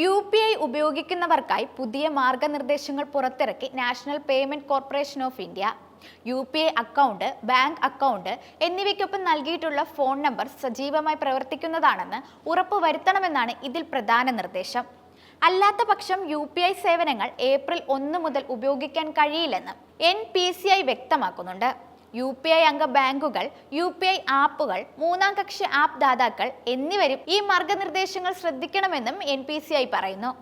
U P I ഉപയോഗിക്കുന്നവർക്കായി പുതിയ മാർഗനിർദ്ദേശങ്ങൾ പുറത്തിറക്കി national payment corporation of India. U P I account bank account എന്നിവയ്ക്കൊപ്പം നൽകിയിട്ടുള്ള ഫോൺ നമ്പർ സജീവമായി പ്രവർത്തിക്കുന്നതാണെന്ന് ഉറപ്പുവരുത്തണമെന്നാണ് ഇതിൽ പ്രധാന നിർദ്ദേശം. അല്ലാത്ത പക്ഷം യു പി ഐ സേവനങ്ങൾ ഏപ്രിൽ ഒന്ന് മുതൽ ഉപയോഗിക്കാൻ കഴിയില്ലെന്ന് എൻ പി സി ഐ വ്യക്തമാക്കുന്നുണ്ട്. യു പി ഐ അംഗ ബാങ്കുകൾ യു പി ഐ ആപ്പുകൾ മൂന്നാം കക്ഷി ആപ്പ് ദാതാക്കൾ എന്നിവരും ഈ മാർഗനിർദ്ദേശങ്ങൾ ശ്രദ്ധിക്കണമെന്നും എൻ പി സി ഐ പറയുന്നു.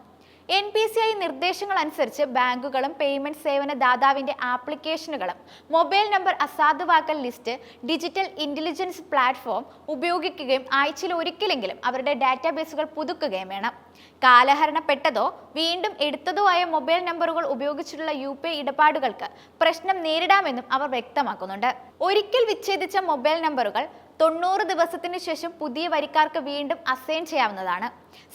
എൻ പി സി ഐ നിർദ്ദേശങ്ങൾ അനുസരിച്ച് ബാങ്കുകളും പേയ്മെന്റ് സേവന ദാതാവിന്റെ ആപ്ലിക്കേഷനുകളും മൊബൈൽ നമ്പർ അസാധുവാക്കൽ ലിസ്റ്റ് ഡിജിറ്റൽ ഇന്റലിജൻസ് പ്ലാറ്റ്ഫോം ഉപയോഗിക്കുകയും ആഴ്ചയിൽ ഒരിക്കലെങ്കിലും അവരുടെ ഡാറ്റാബേസുകൾ പുതുക്കുകയും വേണം. കാലഹരണപ്പെട്ടതോ വീണ്ടും എടുത്തതോ ആയ മൊബൈൽ നമ്പറുകൾ ഉപയോഗിച്ചിട്ടുള്ള യു പി ഐ ഇടപാടുകൾക്ക് പ്രശ്നം നേരിടാമെന്നും അവർ വ്യക്തമാക്കുന്നുണ്ട്. ഒരിക്കൽ വിച്ഛേദിച്ച മൊബൈൽ നമ്പറുകൾ തൊണ്ണൂറ് ദിവസത്തിന് ശേഷം പുതിയ വരിക്കാർക്ക് വീണ്ടും അസൈൻ ചെയ്യാവുന്നതാണ്.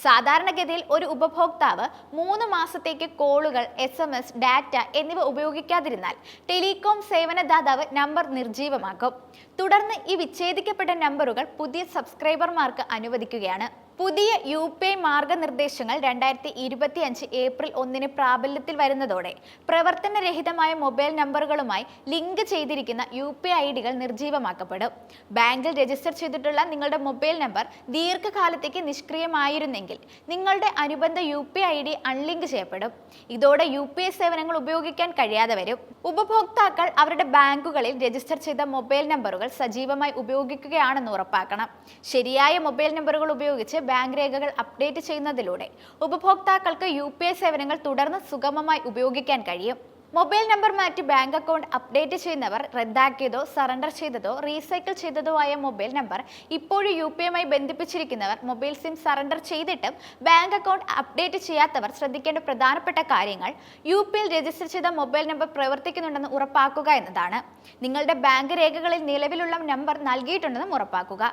സാധാരണഗതിയിൽ ഒരു ഉപഭോക്താവ് മൂന്ന് മാസത്തേക്ക് കോളുകൾ എസ് എം എസ് ഡാറ്റ എന്നിവ ഉപയോഗിക്കാതിരുന്നാൽ ടെലികോം സേവനദാതാവ് നമ്പർ നിർജീവമാക്കും തുടർന്ന് ഈ വിച്ഛേദിക്കപ്പെട്ട നമ്പറുകൾ പുതിയ സബ്സ്ക്രൈബർമാർക്ക് അനുവദിക്കുകയാണ്. പുതിയ യു പി ഐ മാർഗനിർദ്ദേശങ്ങൾ രണ്ടായിരത്തി ഇരുപത്തി അഞ്ച് ഏപ്രിൽ ഒന്നിന് പ്രാബല്യത്തിൽ വരുന്നതോടെ പ്രവർത്തനരഹിതമായ മൊബൈൽ നമ്പറുകളുമായി ലിങ്ക് ചെയ്തിരിക്കുന്ന യു പി ഐ ഡികൾ നിർജീവമാക്കപ്പെടും. ബാങ്കിൽ രജിസ്റ്റർ ചെയ്തിട്ടുള്ള നിങ്ങളുടെ മൊബൈൽ നമ്പർ ദീർഘകാലത്തേക്ക് നിഷ്ക്രിയമായിരുന്നെങ്കിൽ നിങ്ങളുടെ അനുബന്ധ U P I D unlink ചെയ്യപ്പെടും. ഇതോടെ യു പി ഐ സേവനങ്ങൾ ഉപയോഗിക്കാൻ കഴിയാതെ വരും. ഉപഭോക്താക്കൾ അവരുടെ ബാങ്കുകളിൽ രജിസ്റ്റർ ചെയ്ത മൊബൈൽ നമ്പറുകൾ സജീവമായി ഉപയോഗിക്കുകയാണെന്ന് ഉറപ്പാക്കണം. ശരിയായ മൊബൈൽ നമ്പറുകൾ ഉപയോഗിച്ച് ബാങ്ക് രേഖകൾ അപ്ഡേറ്റ് ചെയ്യുന്നതിലൂടെ ഉപഭോക്താക്കൾക്ക് യു സേവനങ്ങൾ തുടർന്ന് സുഗമമായി ഉപയോഗിക്കാൻ കഴിയും. മൊബൈൽ നമ്പർ മാറ്റി ബാങ്ക് അക്കൗണ്ട് അപ്ഡേറ്റ് ചെയ്യുന്നവർ റദ്ദാക്കിയതോ സറണ്ടർ ചെയ്തതോ റീസൈക്കിൾ ചെയ്തതോ ആയ മൊബൈൽ നമ്പർ ഇപ്പോഴും യു പി ഐ ബന്ധിപ്പിച്ചിരിക്കുന്നവർ മൊബൈൽ സിം സറണ്ടർ ചെയ്തിട്ടും ബാങ്ക് അക്കൗണ്ട് അപ്ഡേറ്റ് ചെയ്യാത്തവർ ശ്രദ്ധിക്കേണ്ട പ്രധാനപ്പെട്ട കാര്യങ്ങൾ യു രജിസ്റ്റർ ചെയ്ത മൊബൈൽ നമ്പർ പ്രവർത്തിക്കുന്നുണ്ടെന്ന് ഉറപ്പാക്കുക എന്നതാണ്. നിങ്ങളുടെ ബാങ്ക് രേഖകളിൽ നിലവിലുള്ള നമ്പർ നൽകിയിട്ടുണ്ടെന്നും ഉറപ്പാക്കുക.